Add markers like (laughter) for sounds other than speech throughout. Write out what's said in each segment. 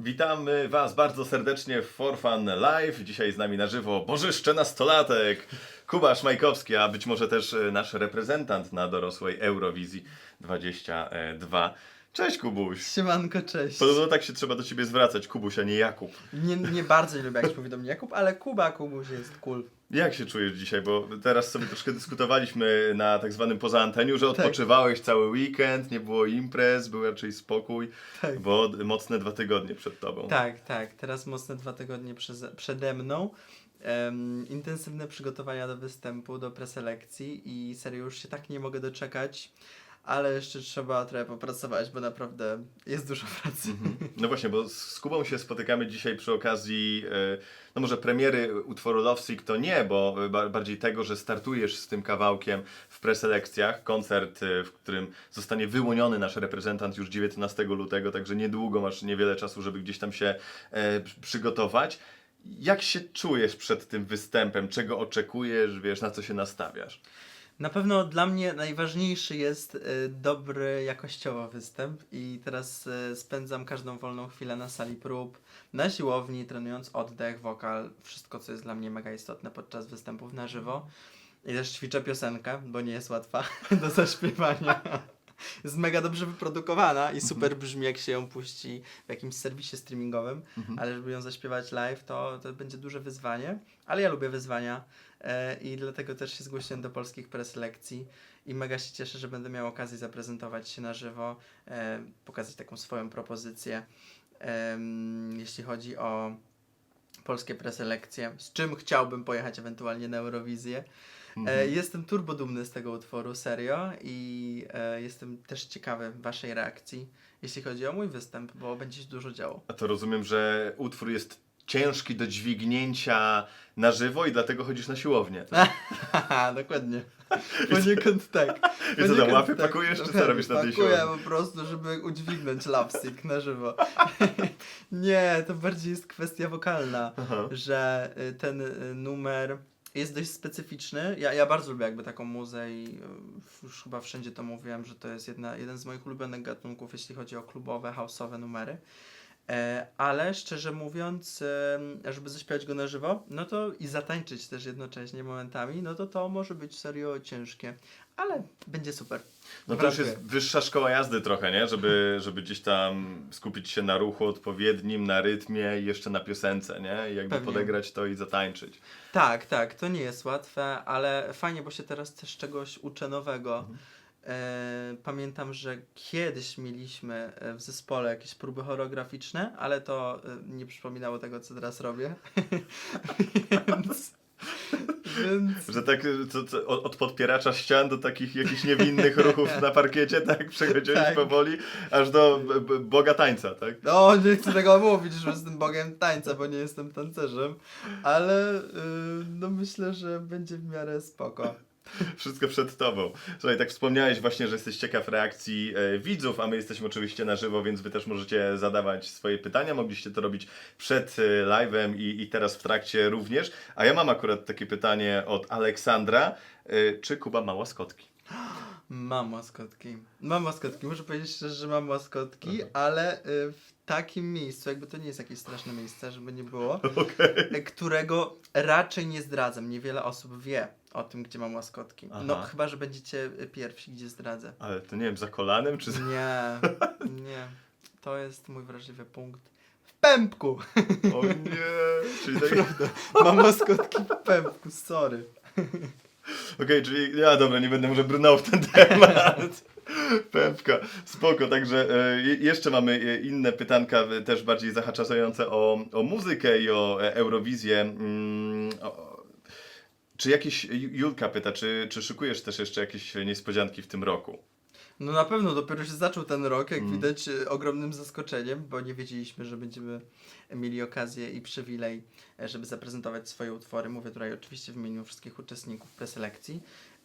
Witamy Was bardzo serdecznie w For Fun Live. Dzisiaj z nami na żywo Bożyszcze nastolatek, Kuba Szmajkowski, a być może też e, nasz reprezentant na dorosłej Eurowizji 22. Cześć Kubuś. Siemanko, cześć. Podobno tak się trzeba do Ciebie zwracać, Kubuś, a nie Jakub. Nie, nie bardzo lubię, jak się mówi do mnie Jakub, ale Kuba Kubuś jest cool. Jak się czujesz dzisiaj? Bo teraz sobie troszkę dyskutowaliśmy na tak zwanym poza anteniu, że Tak. odpoczywałeś cały weekend, nie było imprez, był raczej spokój, Tak. bo mocne dwa tygodnie przed Tobą. Tak, tak. Teraz mocne dwa tygodnie przeze, przede mną. Em, intensywne przygotowania do występu, do preselekcji i serio już się tak nie mogę doczekać, ale jeszcze trzeba trochę popracować, bo naprawdę jest dużo pracy. Mhm. No właśnie, bo z Kubą się spotykamy dzisiaj przy okazji, e, no może premiery utworu Love Sick to nie, bo ba- bardziej tego, że startujesz z tym kawałkiem w preselekcjach, koncert, e, w którym zostanie wyłoniony nasz reprezentant już 19 lutego, także niedługo masz niewiele czasu, żeby gdzieś tam się e, przy- przygotować. Jak się czujesz przed tym występem? Czego oczekujesz? Wiesz, na co się nastawiasz? Na pewno dla mnie najważniejszy jest y, dobry jakościowo występ i teraz y, spędzam każdą wolną chwilę na sali prób, na siłowni, trenując oddech, wokal, wszystko co jest dla mnie mega istotne podczas występów na żywo. I też ćwiczę piosenkę, bo nie jest łatwa (laughs) do zaśpiewania. (laughs) Jest mega dobrze wyprodukowana i super brzmi jak się ją puści w jakimś serwisie streamingowym, ale żeby ją zaśpiewać live to, to będzie duże wyzwanie, ale ja lubię wyzwania e, i dlatego też się zgłosiłem do polskich preselekcji i mega się cieszę, że będę miał okazję zaprezentować się na żywo, e, pokazać taką swoją propozycję, em, jeśli chodzi o polskie preselekcje, z czym chciałbym pojechać ewentualnie na Eurowizję. Mhm. E, jestem turbo dumny z tego utworu, serio i e, jestem też ciekawy waszej reakcji, jeśli chodzi o mój występ, bo będzie się dużo działo. A to rozumiem, że utwór jest ciężki do dźwignięcia na żywo i dlatego chodzisz na siłownię. Tak? (laughs) Dokładnie. (laughs) Poniekąd tak. I co tam, Poniekąd łapy pakujesz, czy co robisz na tej Pakuję siłowni? po prostu, żeby udźwignąć lapstick na żywo. (laughs) Nie, to bardziej jest kwestia wokalna, Aha. że y, ten y, numer jest dość specyficzny. Ja, ja bardzo lubię jakby taką muzę i y, już chyba wszędzie to mówiłem, że to jest jedna, jeden z moich ulubionych gatunków, jeśli chodzi o klubowe, houseowe numery. E, ale szczerze mówiąc, żeby zaśpiewać go na żywo, no to i zatańczyć też jednocześnie momentami, no to to może być serio ciężkie, ale będzie super. No to już jest wyższa szkoła jazdy trochę, nie? Żeby, żeby gdzieś tam skupić się na ruchu odpowiednim, na rytmie i jeszcze na piosence, nie? I jakby Pewnie. podegrać to i zatańczyć. Tak, tak, to nie jest łatwe, ale fajnie, bo się teraz też czegoś uczę nowego. Mhm. E, pamiętam, że kiedyś mieliśmy e, w zespole jakieś próby choreograficzne, ale to e, nie przypominało tego, co teraz robię. (laughs) więc, więc Że tak co, co, od od podpieracza ścian do takich jakichś niewinnych ruchów na parkiecie, tak? Przechodziłeś Tak. powoli, aż do boga tańca, tak? No, nie chcę tego mówić, że jestem bogiem tańca, bo nie jestem tancerzem, ale y, no myślę, że będzie w miarę spoko. (laughs) Wszystko przed tobą. Słuchaj, tak wspomniałeś właśnie, że jesteś ciekaw reakcji e, widzów, a my jesteśmy oczywiście na żywo, więc wy też możecie zadawać swoje pytania. Mogliście to robić przed e, live'em i, i teraz w trakcie również. A ja mam akurat takie pytanie od Aleksandra. E, czy Kuba ma łaskotki? Mam łaskotki. Mam łaskotki. Muszę powiedzieć szczerze, że mam łaskotki, ale y, w takim miejscu, jakby to nie jest jakieś straszne miejsce, żeby nie było, (laughs) Okej. y, którego raczej nie zdradzam. Niewiele osób wie o tym, gdzie mam łaskotki. Aha. No chyba, że będziecie y, pierwsi, gdzie zdradzę. Ale to nie wiem, za kolanem czy za... Nie, (laughs) nie. To jest mój wrażliwy punkt. W pępku! O nie! Czyli tak... (laughs) Mam łaskotki w pępku, sorry. Okej, czyli ja dobra, nie będę może brnął w ten temat. (laughs) Pępka, spoko, także e, je- jeszcze mamy e, inne pytanka, e, też bardziej zahaczające o, o muzykę i o Eurowizję. Mm, o, czy jakieś, Ju- Julka pyta, czy, czy szykujesz też jeszcze jakieś niespodzianki w tym roku? No na pewno dopiero się zaczął ten rok, jak Mm. widać y, ogromnym zaskoczeniem, bo nie wiedzieliśmy, że będziemy mieli okazję i przywilej, e, żeby zaprezentować swoje utwory. Mówię tutaj oczywiście w imieniu wszystkich uczestników preselekcji.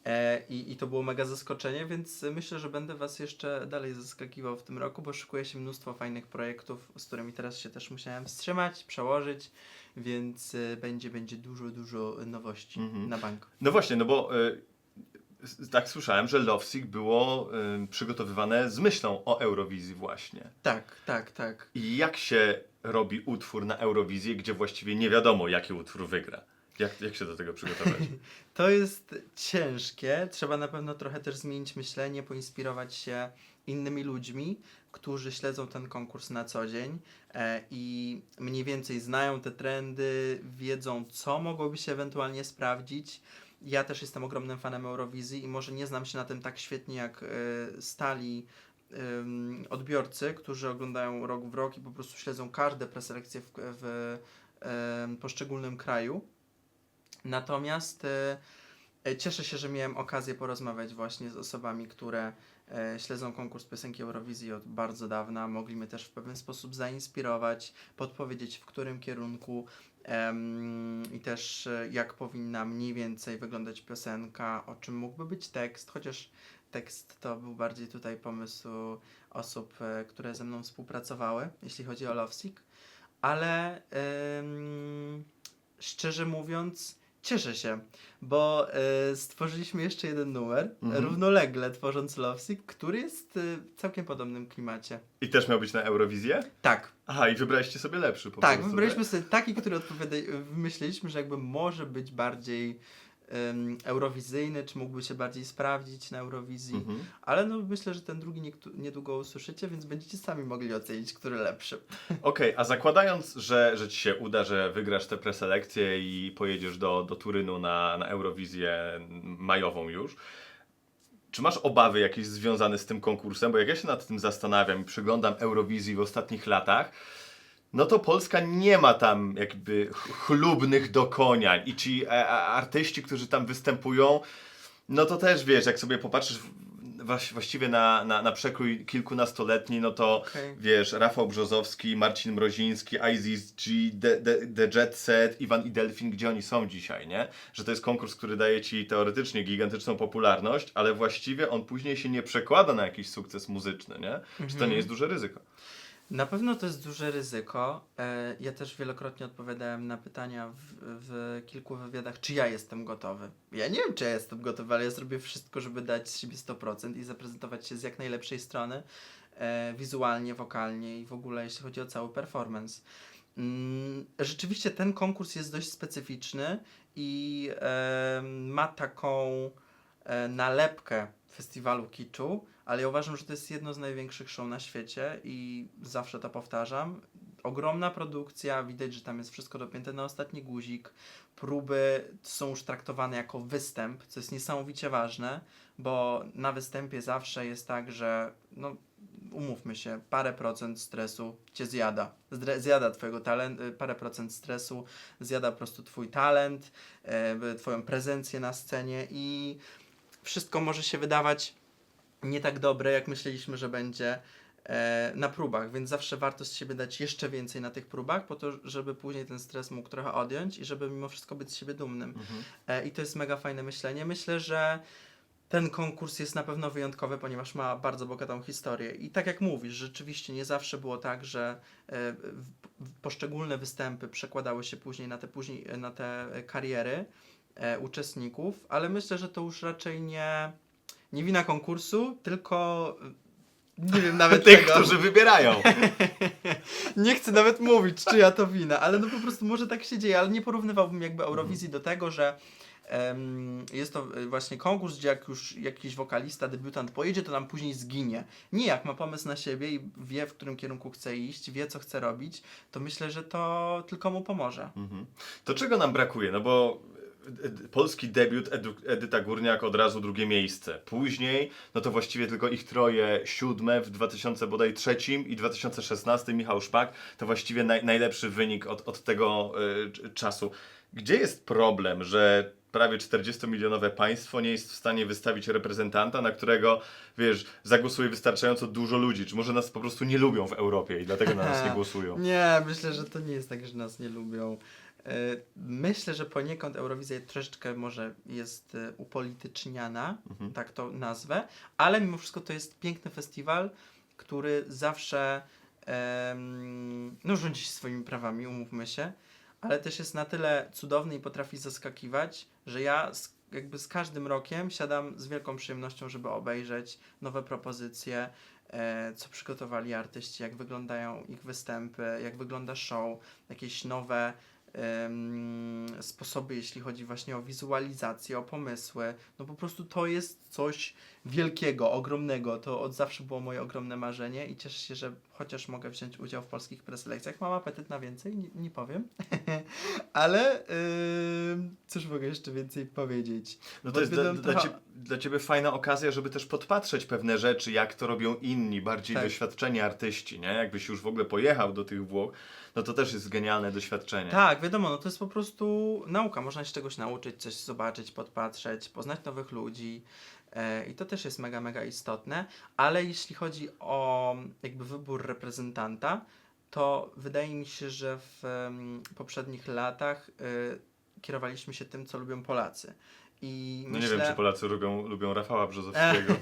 E, i, I to było mega zaskoczenie, więc y, myślę, że będę Was jeszcze dalej zaskakiwał w tym roku, bo szykuje się mnóstwo fajnych projektów, z którymi teraz się też musiałem wstrzymać, przełożyć, więc y, będzie, będzie dużo, dużo nowości Mhm. na bank. No właśnie, no bo e, s- tak słyszałem, że Lovesick było y, przygotowywane z myślą o Eurowizji właśnie. Tak, tak, tak. I jak się robi utwór na Eurowizję, gdzie właściwie nie wiadomo, jaki utwór wygra? Jak, jak się do tego przygotować? (laughs) To jest ciężkie. Trzeba na pewno trochę też zmienić myślenie, poinspirować się innymi ludźmi, którzy śledzą ten konkurs na co dzień e, i mniej więcej znają te trendy, wiedzą, co mogłoby się ewentualnie sprawdzić. Ja też jestem ogromnym fanem Eurowizji i może nie znam się na tym tak świetnie jak e, stali odbiorcy, którzy oglądają rok w rok i po prostu śledzą każde preselekcje w, w poszczególnym kraju. Natomiast e, e, cieszę się, że miałem okazję porozmawiać właśnie z osobami, które śledzą konkurs piosenki Eurowizji od bardzo dawna. Mogli mnie też w pewien sposób zainspirować, podpowiedzieć w którym kierunku i też e, jak powinna mniej więcej wyglądać piosenka, o czym mógłby być tekst, chociaż tekst to był bardziej tutaj pomysł osób, e, które ze mną współpracowały, jeśli chodzi o Lovesick. Ale szczerze mówiąc, cieszę się, bo e, stworzyliśmy jeszcze jeden numer, Mhm. równolegle tworząc Lovesick, który jest e, w całkiem podobnym klimacie. I też miał być na Eurowizję? Tak, Aha, i wybraliście sobie lepszy po tak, prostu. wybraliśmy sobie taki, który odpowiada, wymyśliliśmy, że jakby może być bardziej eurowizyjny, czy mógłby się bardziej sprawdzić na Eurowizji, Mhm. ale no myślę, że ten drugi niedługo usłyszycie, więc będziecie sami mogli ocenić, który lepszy. (laughs) Okej, a zakładając, że, że ci się uda, że wygrasz tę preselekcję i pojedziesz do, do Turynu na, na Eurowizję majową już, czy masz obawy jakieś związane z tym konkursem? Bo jak ja się nad tym zastanawiam i przyglądam Eurowizji w ostatnich latach, no to Polska nie ma tam jakby ch- chlubnych dokoniań i ci e, a, artyści, którzy tam występują, no to też wiesz, jak sobie popatrzysz właściwie na, na, na przekrój kilkunastoletni, no to Okej. wiesz, Rafał Brzozowski, Marcin Mroziński, Isis G, The, The, The Jet Set, Iwan i Delfin, gdzie oni są dzisiaj, nie? Że to jest konkurs, który daje ci teoretycznie gigantyczną popularność, ale właściwie on później się nie przekłada na jakiś sukces muzyczny, nie? Czy to Mhm. nie jest duże ryzyko? Na pewno to jest duże ryzyko. E, Ja też wielokrotnie odpowiadałem na pytania w, w kilku wywiadach, czy ja jestem gotowy. Ja nie wiem, czy ja jestem gotowy, ale ja zrobię wszystko, żeby dać z siebie 100% i zaprezentować się z jak najlepszej strony, e, wizualnie, wokalnie i w ogóle jeśli chodzi o cały performance. Mm, Rzeczywiście ten konkurs jest dość specyficzny i e, ma taką nalepkę festiwalu kiczu, ale ja uważam, że to jest jedno z największych show na świecie i zawsze to powtarzam. Ogromna produkcja, widać, że tam jest wszystko dopięte na ostatni guzik. Próby są już traktowane jako występ, co jest niesamowicie ważne, bo na występie zawsze jest tak, że no, umówmy się, parę procent stresu cię zjada. Zjada twojego talent, y, parę procent stresu, zjada po prostu twój talent, e, twoją prezencję na scenie i wszystko może się wydawać nie tak dobre, jak myśleliśmy, że będzie e, na próbach, więc zawsze warto z siebie dać jeszcze więcej na tych próbach, po to, żeby później ten stres mógł trochę odjąć i żeby mimo wszystko być z siebie dumnym. E, I to jest mega fajne myślenie. Myślę, że ten konkurs jest na pewno wyjątkowy, ponieważ ma bardzo bogatą historię. I tak jak mówisz, rzeczywiście nie zawsze było tak, że e, poszczególne występy przekładały się później na te, później, na te kariery e, uczestników, ale myślę, że to już raczej nie, nie wina konkursu, tylko e, nie wiem nawet (laughs) Tych, czego. którzy wybierają. (laughs) Nie chcę nawet mówić, czyja to wina, ale no po prostu może tak się dzieje, ale nie porównywałbym jakby Eurowizji do tego, że em, jest to y, właśnie konkurs, gdzie jak już jakiś wokalista, debiutant pojedzie, to nam później zginie. Nie, jak ma pomysł na siebie i wie, w którym kierunku chce iść, wie, co chce robić, to myślę, że to tylko mu pomoże. Mhm. To czego nam brakuje? No bo e, e, polski debiut Edu, Edyta Górniak od razu drugie miejsce. Później, no to właściwie tylko ich troje siódme w 2003 i 2016 Michał Szpak. To właściwie naj, najlepszy wynik od, od tego cz- czasu. Gdzie jest problem, że prawie 40-milionowe państwo nie jest w stanie wystawić reprezentanta, na którego, wiesz, zagłosuje wystarczająco dużo ludzi? Czy może nas po prostu nie lubią w Europie i dlatego na nas nie głosują? Nie, myślę, że to nie jest tak, że nas nie lubią. E, Myślę, że poniekąd Eurowizja troszeczkę może jest e, upolityczniana, Mhm. tak to nazwę, ale mimo wszystko to jest piękny festiwal, który zawsze em, no, rządzi się swoimi prawami, umówmy się, ale też jest na tyle cudowny i potrafi zaskakiwać, że ja z, jakby z każdym rokiem siadam z wielką przyjemnością, żeby obejrzeć nowe propozycje, e, co przygotowali artyści, jak wyglądają ich występy, jak wygląda show, jakieś nowe sposoby, jeśli chodzi właśnie o wizualizację, o pomysły. No po prostu to jest coś wielkiego, ogromnego. To od zawsze było moje ogromne marzenie i cieszę się, że chociaż mogę wziąć udział w polskich preselekcjach. Mam apetyt na więcej, nie, nie powiem. (laughs) Ale ym, cóż mogę jeszcze więcej powiedzieć? No Bo to jest dla, będą dla, trochę- ciebie, dla Ciebie fajna okazja, żeby też podpatrzeć pewne rzeczy, jak to robią inni, bardziej Tak. doświadczeni artyści, nie? Jakbyś już w ogóle pojechał do tych Włoch, no to też jest genialne doświadczenie. Tak, wiadomo, no to jest po prostu nauka. Można się czegoś nauczyć, coś zobaczyć, podpatrzeć, poznać nowych ludzi. E, I to też jest mega, mega istotne. Ale jeśli chodzi o jakby wybór reprezentanta, to wydaje mi się, że w poprzednich latach y, kierowaliśmy się tym, co lubią Polacy. I No myślę... nie wiem, czy Polacy lubią, lubią Rafała Brzozowskiego.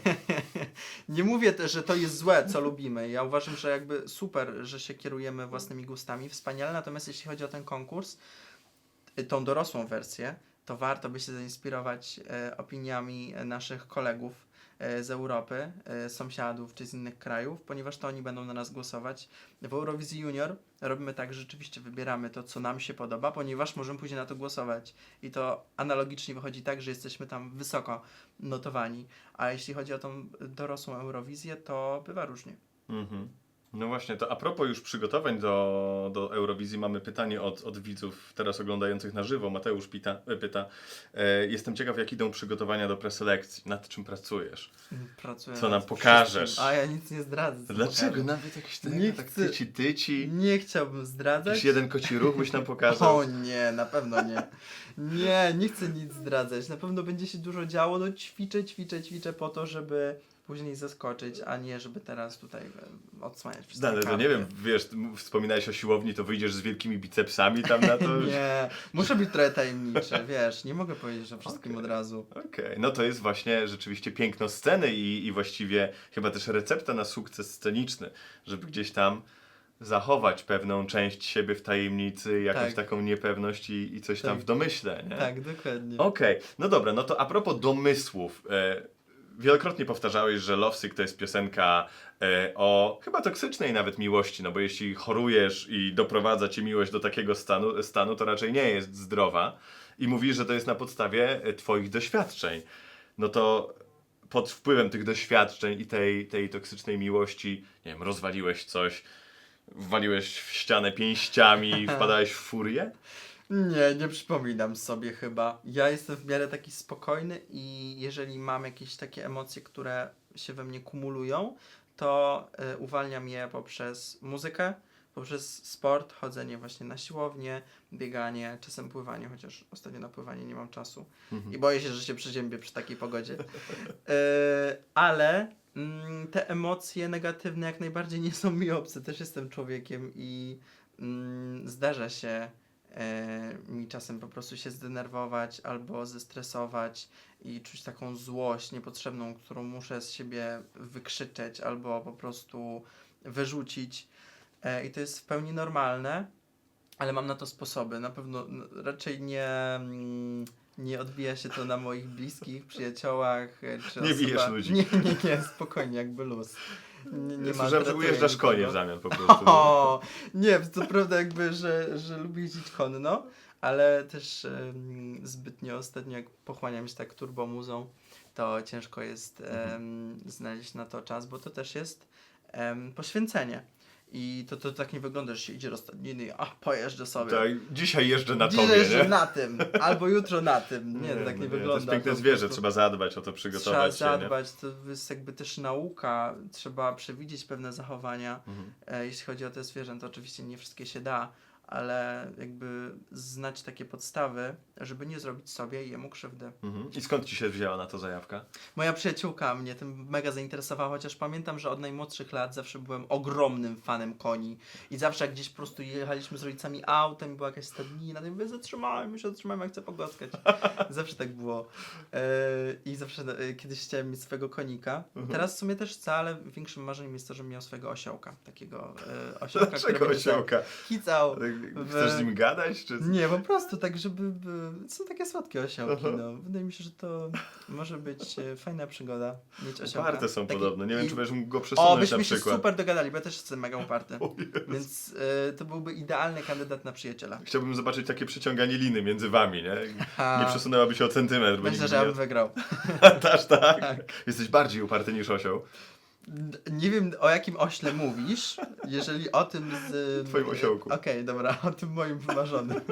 (laughs) nie mówię też, że to jest złe, co lubimy. Ja uważam, że jakby super, że się kierujemy własnymi gustami, wspaniale. Natomiast jeśli chodzi o ten konkurs, tą dorosłą wersję, to warto by się zainspirować e, opiniami e, naszych kolegów e, z Europy, sąsiadów czy z innych krajów, ponieważ to oni będą na nas głosować. W Eurowizji Junior robimy tak, że rzeczywiście wybieramy to, co nam się podoba, ponieważ możemy później na to głosować. I to analogicznie wychodzi tak, że jesteśmy tam wysoko notowani. A jeśli chodzi o tą dorosłą Eurowizję, to bywa różnie. Mhm. No właśnie, to a propos już przygotowań do, do Eurowizji, mamy pytanie od, od widzów teraz oglądających na żywo. Mateusz pita, e, pyta, e, jestem ciekaw jak idą przygotowania do preselekcji, nad czym pracujesz? Pracuję Co nam pokażesz? wszystkim. A ja nic nie zdradzę. Dlaczego? pokażę. Nawet jakieś Nie tak chcę- tyci tyci, Nie chciałbym zdradzać. jakiś jeden koci ruch byś nam pokazał. (laughs) O nie, na pewno nie. Nie, nie chcę nic zdradzać. Na pewno będzie się dużo działo. No ćwiczę, ćwiczę, ćwiczę po to, żeby później zaskoczyć, a nie żeby teraz tutaj odsłaniać wszystkie No, ale to nie wiem, wiesz, wspominałeś o siłowni, to wyjdziesz z wielkimi bicepsami tam na to. (laughs) Nie, muszę być trochę tajemniczy, wiesz, nie mogę powiedzieć o wszystkim Okej. od razu. Okej, no to jest właśnie rzeczywiście piękno sceny i, i właściwie chyba też recepta na sukces sceniczny, żeby gdzieś tam zachować pewną część siebie w tajemnicy, jakąś Tak. taką niepewność i, i coś tam Tak. w domyśle, nie? Tak, dokładnie. Okej, no dobra, no to a propos domysłów. E, wielokrotnie powtarzałeś, że Lovesick to jest piosenka e, o chyba toksycznej nawet miłości, no bo jeśli chorujesz i doprowadza cię miłość do takiego stanu, stanu to raczej nie jest zdrowa. I mówisz, że to jest na podstawie e, twoich doświadczeń. No to pod wpływem tych doświadczeń i tej, tej toksycznej miłości, nie wiem, rozwaliłeś coś, waliłeś w ścianę pięściami, (laughs) wpadałeś w furię? Nie, nie przypominam sobie chyba. Ja jestem w miarę taki spokojny i jeżeli mam jakieś takie emocje, które się we mnie kumulują, to y, uwalniam je poprzez muzykę, poprzez sport, chodzenie właśnie na siłownię, bieganie, czasem pływanie, chociaż ostatnio na pływanie nie mam czasu Mhm. i boję się, że się przeziębię przy takiej pogodzie. Y, ale mm, te emocje negatywne jak najbardziej nie są mi obce. Też jestem człowiekiem i mm, zdarza się mi czasem po prostu się zdenerwować albo zestresować i czuć taką złość niepotrzebną, którą muszę z siebie wykrzyczeć albo po prostu wyrzucić. E, I to jest w pełni normalne, ale mam na to sposoby. Na pewno raczej nie, mm, nie odbija się to na moich bliskich, przyjaciołach. e, Czy Nie bijesz ludzi. Nie, nie, nie, spokojnie, jakby luz. Nie, nie Słyszałem, że ujeżdżasz konie w zamian po prostu. (laughs) O, nie, to prawda jakby, że, że lubię jeździć konno, ale też zbytnio ostatnio jak pochłaniam się tak turbomuzą, to ciężko jest em, znaleźć na to czas, bo to też jest poświęcenie. I to, to tak nie wygląda, że się idzie do stadniny, pojeżdżę sobie. Tak, dzisiaj jeżdżę na Dzisiaj tobie, jeżdżę nie? na tym, albo jutro na tym. Nie, to tak no nie, To wygląda. jest piękne zwierzę, trzeba zadbać o to, Trzeba przygotować się, nie? zadbać, to jest jakby też nauka, trzeba przewidzieć pewne zachowania. Mhm. E, jeśli chodzi o te zwierzęta, oczywiście nie wszystkie się da, ale jakby znać takie podstawy, żeby nie zrobić sobie i jemu krzywdy. Mhm. I skąd ci się wzięła na to zajawka? Moja przyjaciółka mnie tym mega zainteresowała, chociaż pamiętam, że od najmłodszych lat zawsze byłem ogromnym fanem koni i zawsze jak gdzieś po prostu jechaliśmy z rodzicami autem, była jakaś stadnina, to ja mówię, zatrzymałem się, zatrzymałem, jak chcę pogłaskać. (laughs) zawsze tak było. E, I zawsze e, kiedyś chciałem mieć swojego konika. Mhm. Teraz w sumie też chcę, ale większym marzeniem jest to, żebym miał swojego osiołka. Takiego e, osiołka, który Dlaczego tak osiołka? kicał. Chcesz z nim gadać? Czy... Nie, po prostu tak, żeby... by- Są takie słodkie osiołki, Aha. no. Wydaje mi się, że to może być e, fajna przygoda. Mieć osiołka. Uparte są Taki- podobno. Nie wiem, czy będziesz mógł go O, przesunąć byśmy na się przykład. super dogadali, bo ja też jestem mega uparty. (laughs) O. Więc e, to byłby idealny kandydat na przyjaciela. Chciałbym zobaczyć takie przeciąganie liny między wami, nie? Nie przesunęłaby się o centymetr. Myślę, że ja bym wygrał. (laughs) Aż tak? Tak. Jesteś bardziej uparty niż osioł. Nie wiem o jakim ośle mówisz, jeżeli o tym z... Twoim osiołku. Okej, dobra, o tym moim wymarzonym. (laughs)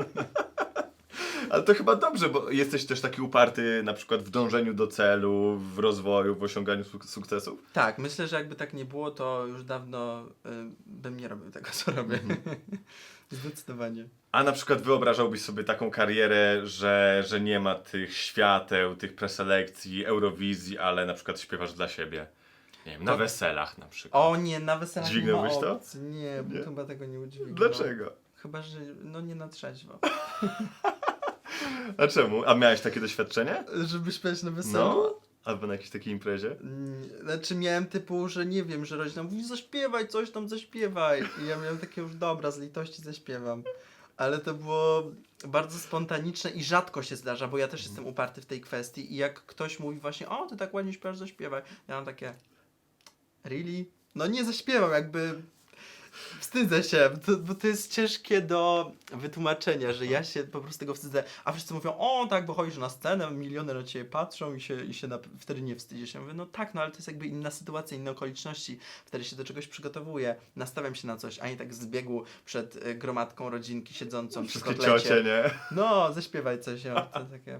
Ale to chyba dobrze, bo jesteś też taki uparty na przykład w dążeniu do celu, w rozwoju, w osiąganiu suk- sukcesów. Tak, myślę, że jakby tak nie było, to już dawno y, bym nie robił tego, co robię. Mhm. (laughs) Zdecydowanie. A na przykład wyobrażałbyś sobie taką karierę, że, że nie ma tych świateł, tych preselekcji, Eurowizji, ale na przykład śpiewasz dla siebie. Nie wiem, na To- weselach na przykład. O nie, na weselach nie ma Dźwignąłbyś to? opcji. Nie, bo Nie? chyba tego nie udźwigną. Dlaczego? Chyba, że no nie na trzeźwo. (laughs) A czemu? A miałeś takie doświadczenie? Żeby śpiewać na weselu? No. Albo na jakiejś takiej imprezie? Mm, Znaczy miałem typu, że nie wiem, że rodzina mówi zaśpiewaj, coś tam zaśpiewaj. I ja miałem takie już dobra, z litości zaśpiewam. Ale to było bardzo spontaniczne i rzadko się zdarza, bo ja też jestem uparty w tej kwestii i jak ktoś mówi właśnie, o ty tak ładnie śpiewasz, zaśpiewaj. Ja mam takie, really? No nie zaśpiewam, jakby wstydzę się, bo to, bo to jest ciężkie do wytłumaczenia, że ja się po prostu tego wstydzę, a wszyscy mówią, o tak, bo chodzisz na scenę, miliony na ciebie patrzą i się, i się na, wtedy nie wstydzisz. Ja mówię, no tak, no ale to jest jakby inna sytuacja, inne okoliczności, wtedy się do czegoś przygotowuję, nastawiam się na coś, a nie tak z biegu przed y, gromadką rodzinki siedzącą przy kotlecie. ciocie, nie? No, zaśpiewaj coś, o, to takie,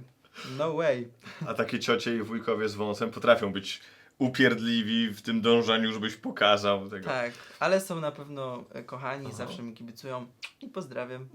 no way. A takie ciocie i wujkowie z wąsem potrafią być upierdliwi w tym dążeniu, żebyś pokazał tego. Tak, ale są na pewno e, kochani, Aha. zawsze mi kibicują i pozdrawiam.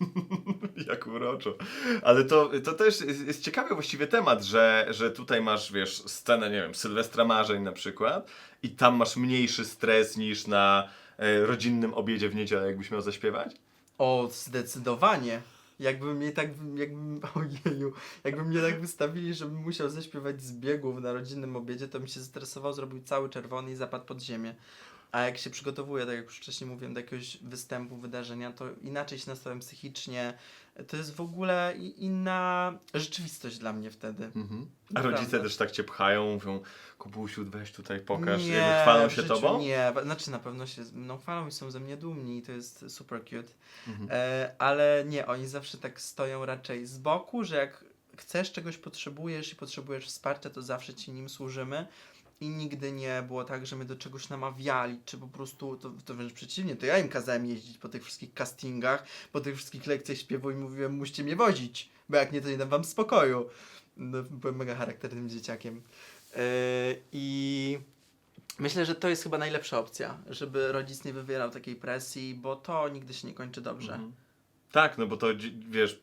(laughs) Jak uroczo. Ale to, to też jest, jest ciekawy właściwie temat, że, że tutaj masz, wiesz, scenę, nie wiem, Sylwestra Marzeń na przykład i tam masz mniejszy stres niż na e, rodzinnym obiedzie w niedzielę, jakbyś miał zaśpiewać? O, zdecydowanie. Jakby mnie tak, jakby, (laughs) ojeju, jakby mnie tak wystawili, żebym musiał zaśpiewać z biegów na rodzinnym obiedzie, to bym się zestresował, zrobił cały czerwony i zapadł pod ziemię. A jak się przygotowuję, tak jak już wcześniej mówiłem, do jakiegoś występu, wydarzenia, to inaczej się nastawiam psychicznie. To jest w ogóle inna rzeczywistość dla mnie wtedy. Mhm. A Naprawdę. rodzice też tak cię pchają, mówią, Kubusiu, weź tutaj pokaż, nie, jakby chwalą się tobą? Nie, znaczy na pewno się no, chwalą i są ze mnie dumni i to jest super cute. Mhm. E, ale nie, oni zawsze tak stoją raczej z boku, że jak chcesz czegoś, potrzebujesz i potrzebujesz wsparcia, to zawsze ci nim służymy. I nigdy nie było tak, że mnie do czegoś namawiali, czy po prostu, to, to wręcz przeciwnie, to ja im kazałem jeździć po tych wszystkich castingach, po tych wszystkich lekcjach śpiewu i mówiłem, musicie mnie wozić, bo jak nie, to nie dam wam spokoju. No, byłem mega charakternym dzieciakiem. E, I myślę, że to jest chyba najlepsza opcja, żeby rodzic nie wywierał takiej presji, bo to nigdy się nie kończy dobrze. Mhm. Tak, no bo to wiesz,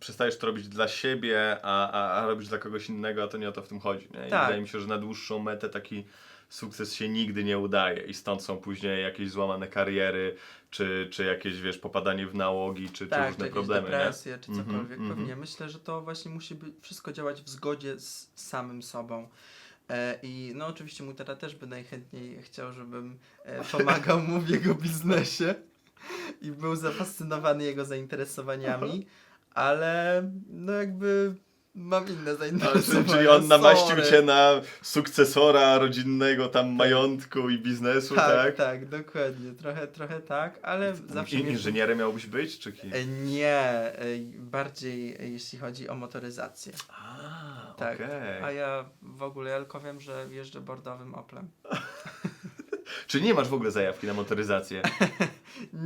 przestajesz to robić dla siebie, a, a, a robisz dla kogoś innego, a to nie o to w tym chodzi. Nie? I Tak. wydaje mi się, że na dłuższą metę taki sukces się nigdy nie udaje i stąd są później jakieś złamane kariery, czy, czy jakieś, wiesz, popadanie w nałogi, czy, czy tak, czy różne problemy. nie? depresje, czy Mhm, cokolwiek. mhm. Pewnie myślę, że to właśnie musi być wszystko działać w zgodzie z samym sobą. E, I no oczywiście mój tata też by najchętniej chciał, żebym e, pomagał mu w jego biznesie i był zafascynowany jego zainteresowaniami, ale no jakby mam inne zainteresowania. czyli, czyli on namaścił sorry. cię na sukcesora rodzinnego tam majątku i biznesu, tak? Tak, tak, dokładnie. Trochę, trochę tak, ale zawsze In, mnie- inżynierem miałbyś być, czy kim? E, Nie, e, bardziej e, jeśli chodzi o motoryzację. A, Tak. okej. A ja w ogóle ja tylko wiem, że jeżdżę bordowym Oplem. (laughs) Czy nie masz w ogóle zajawki na motoryzację? (laughs)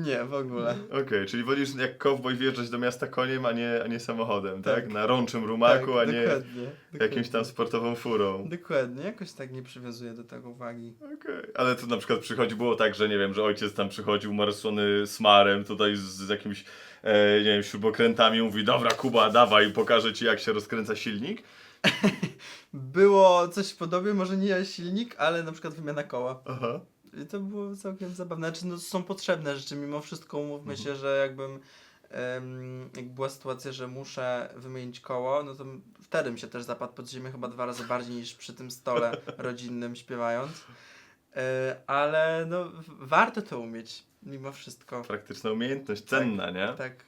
Nie, w ogóle. Okej, czyli wolisz jak kowboj wjeżdżać do miasta koniem, a nie, a nie samochodem, tak? Tak. Na rączym rumaku, a nie dokładnie, jakimś tam sportową furą. Dokładnie, jakoś tak nie przywiązuję do tego uwagi. Okej. Ale to na przykład przychodzi, było tak, że nie wiem, że ojciec tam przychodził marszczony smarem tutaj z, z jakimś, e, nie wiem, śrubokrętami mówi, dobra Kuba, dawaj, pokażę ci jak się rozkręca silnik. (laughs) Było coś w podobie, może nie silnik, ale na przykład wymiana koła. Aha. I to było całkiem zabawne. Znaczy, no, są potrzebne rzeczy, mimo wszystko umówmy się, że jakbym jak była sytuacja, że muszę wymienić koło, no to wtedy bym się też zapadł pod ziemię chyba dwa razy bardziej niż przy tym stole (laughs) rodzinnym śpiewając. E, ale no, warto to umieć, mimo wszystko. Praktyczna umiejętność, cenna, nie? Tak.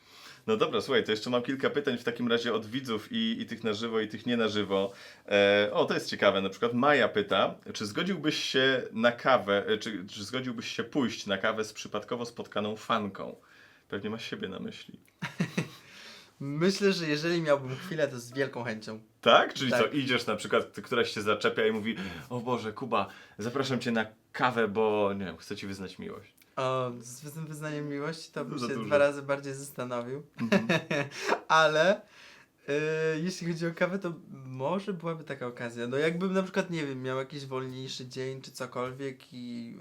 No dobra, słuchaj, to jeszcze mam kilka pytań w takim razie od widzów i, i tych na żywo, i tych nie na żywo. E, o, to jest ciekawe, na przykład Maja pyta, czy zgodziłbyś się na kawę, e, czy, czy zgodziłbyś się pójść na kawę z przypadkowo spotkaną fanką? Pewnie masz siebie na myśli. (laughs) Myślę, że jeżeli miałbym chwilę, to z wielką chęcią. Tak? Czyli Tak. co, idziesz na przykład, któraś się zaczepia i mówi, o Boże, Kuba, zapraszam cię na kawę, bo, nie wiem, chcę ci wyznać miłość. O, z tym wyznaniem miłości to bym Za się dwa razy bardziej zastanowił. Mhm. (laughs) Ale y, jeśli chodzi o kawę, to może byłaby taka okazja. No jakbym na przykład, nie wiem, miał jakiś wolniejszy dzień czy cokolwiek i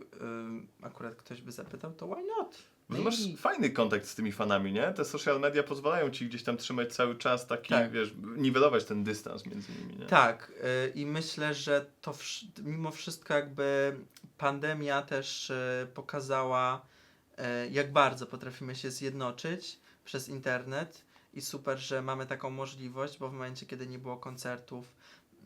y, akurat ktoś by zapytał, to why not? Ty masz fajny kontakt z tymi fanami, nie? Te social media pozwalają ci gdzieś tam trzymać cały czas taki, Tak. wiesz, niwelować ten dystans między nimi, nie? Tak, y, i myślę, że to wsz- mimo wszystko jakby pandemia też y, pokazała, y, jak bardzo potrafimy się zjednoczyć przez internet i super, że mamy taką możliwość, bo w momencie, kiedy nie było koncertów,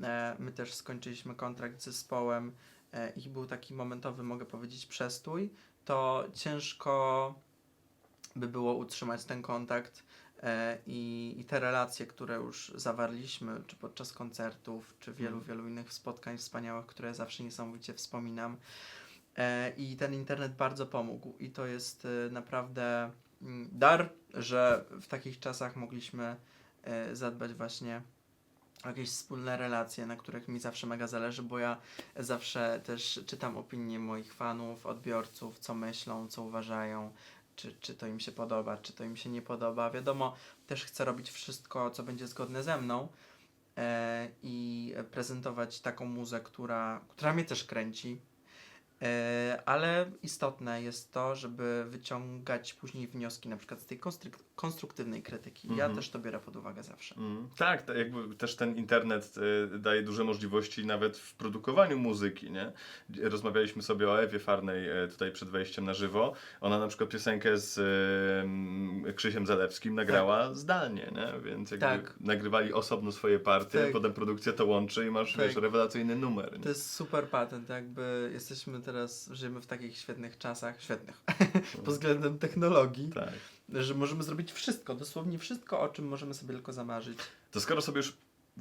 e, my też skończyliśmy kontrakt z zespołem e, i był taki momentowy, mogę powiedzieć, przestój, to ciężko by było utrzymać ten kontakt e, i, i te relacje, które już zawarliśmy, czy podczas koncertów, czy wielu, Mhm. wielu innych spotkań wspaniałych, które zawsze niesamowicie wspominam. I ten internet bardzo pomógł i to jest naprawdę dar, że w takich czasach mogliśmy e, zadbać właśnie o jakieś wspólne relacje, na których mi zawsze mega zależy, bo ja zawsze też czytam opinie moich fanów, odbiorców, co myślą, co uważają, czy, czy to im się podoba, czy to im się nie podoba. Wiadomo, też chcę robić wszystko, co będzie zgodne ze mną e, i prezentować taką muzę, która, która mnie też kręci. E, ale istotne jest to, żeby wyciągać później wnioski na przykład z tej konstryk- konstruktywnej krytyki. Ja Mhm. też to biorę pod uwagę zawsze. Mm, tak, jakby też ten internet y, daje duże możliwości nawet w produkowaniu muzyki, nie? Rozmawialiśmy sobie o Ewie Farnej y, tutaj przed wejściem na żywo. Ona na przykład piosenkę z y, Krzysiem Zalewskim nagrała zdalnie, nie? Więc jakby Tak. nagrywali osobno swoje partie, Tak. potem produkcja to łączy i masz, Tak. wiesz, rewelacyjny numer. Nie? To jest super patent, jakby jesteśmy teraz, żyjemy w takich świetnych czasach, świetnych, (laughs) pod względem technologii, Tak. Że możemy zrobić wszystko, dosłownie wszystko, o czym możemy sobie tylko zamarzyć. To skoro sobie już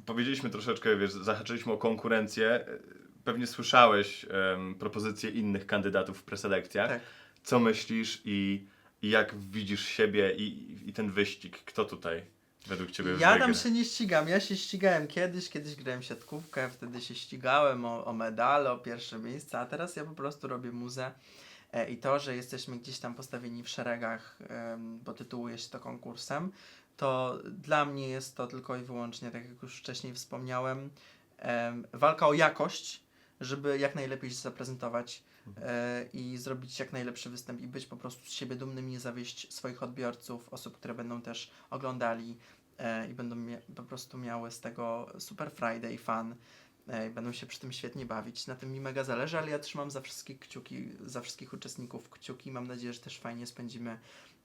powiedzieliśmy troszeczkę, wiesz, zahaczyliśmy o konkurencję, y, pewnie słyszałeś em, propozycje innych kandydatów w preselekcjach. Tak. Co myślisz i, i jak widzisz siebie i, i ten wyścig? Kto tutaj według Ciebie Ja tam się nie ścigam, ja się ścigałem kiedyś, kiedyś grałem siatkówkę, wtedy się ścigałem o, o medale, o pierwsze miejsca, a teraz ja po prostu robię muzę. E, I to, że jesteśmy gdzieś tam postawieni w szeregach, bo tytułuje się to konkursem, to dla mnie jest to tylko i wyłącznie, tak jak już wcześniej wspomniałem, em, walka o jakość, żeby jak najlepiej się zaprezentować e, i zrobić jak najlepszy występ i być po prostu z siebie dumnym, nie zawieść swoich odbiorców, osób, które będą też oglądali e, i będą po prostu miały z tego super Friday fan. Będą się przy tym świetnie bawić. Na tym mi mega zależy, ale ja trzymam za wszystkich kciuki, za wszystkich uczestników kciuki. Mam nadzieję, że też fajnie spędzimy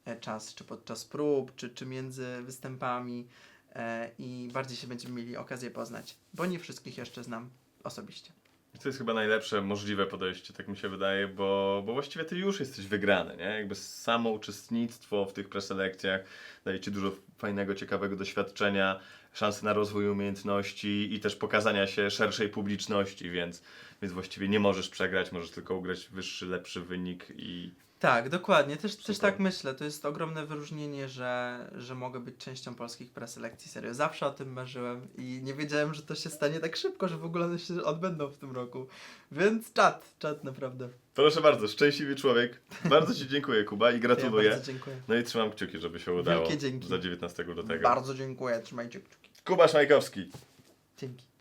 e, czas, czy podczas prób, czy, czy między występami e, i bardziej się będziemy mieli okazję poznać, bo nie wszystkich jeszcze znam osobiście. To jest chyba najlepsze możliwe podejście, tak mi się wydaje, bo, bo właściwie Ty już jesteś wygrany, nie? Jakby samo uczestnictwo w tych preselekcjach daje Ci dużo fajnego, ciekawego doświadczenia, szansy na rozwój umiejętności i też pokazania się szerszej publiczności, więc, więc właściwie nie możesz przegrać, możesz tylko ugrać wyższy, lepszy wynik i Tak, dokładnie. Też, też tak myślę. To jest ogromne wyróżnienie, że, że mogę być częścią polskich preselekcji. Serio, zawsze o tym marzyłem i nie wiedziałem, że to się stanie tak szybko, że w ogóle one się odbędą w tym roku. Więc czat, czat naprawdę. Proszę bardzo, szczęśliwy człowiek. Bardzo Ci dziękuję, Kuba, i Ja gratuluję. bardzo dziękuję. No i trzymam kciuki, żeby się udało Wielkie dzięki. za 19 lutego. Bardzo dziękuję. Trzymajcie kciuki. Kuba Szmajkowski. Dzięki.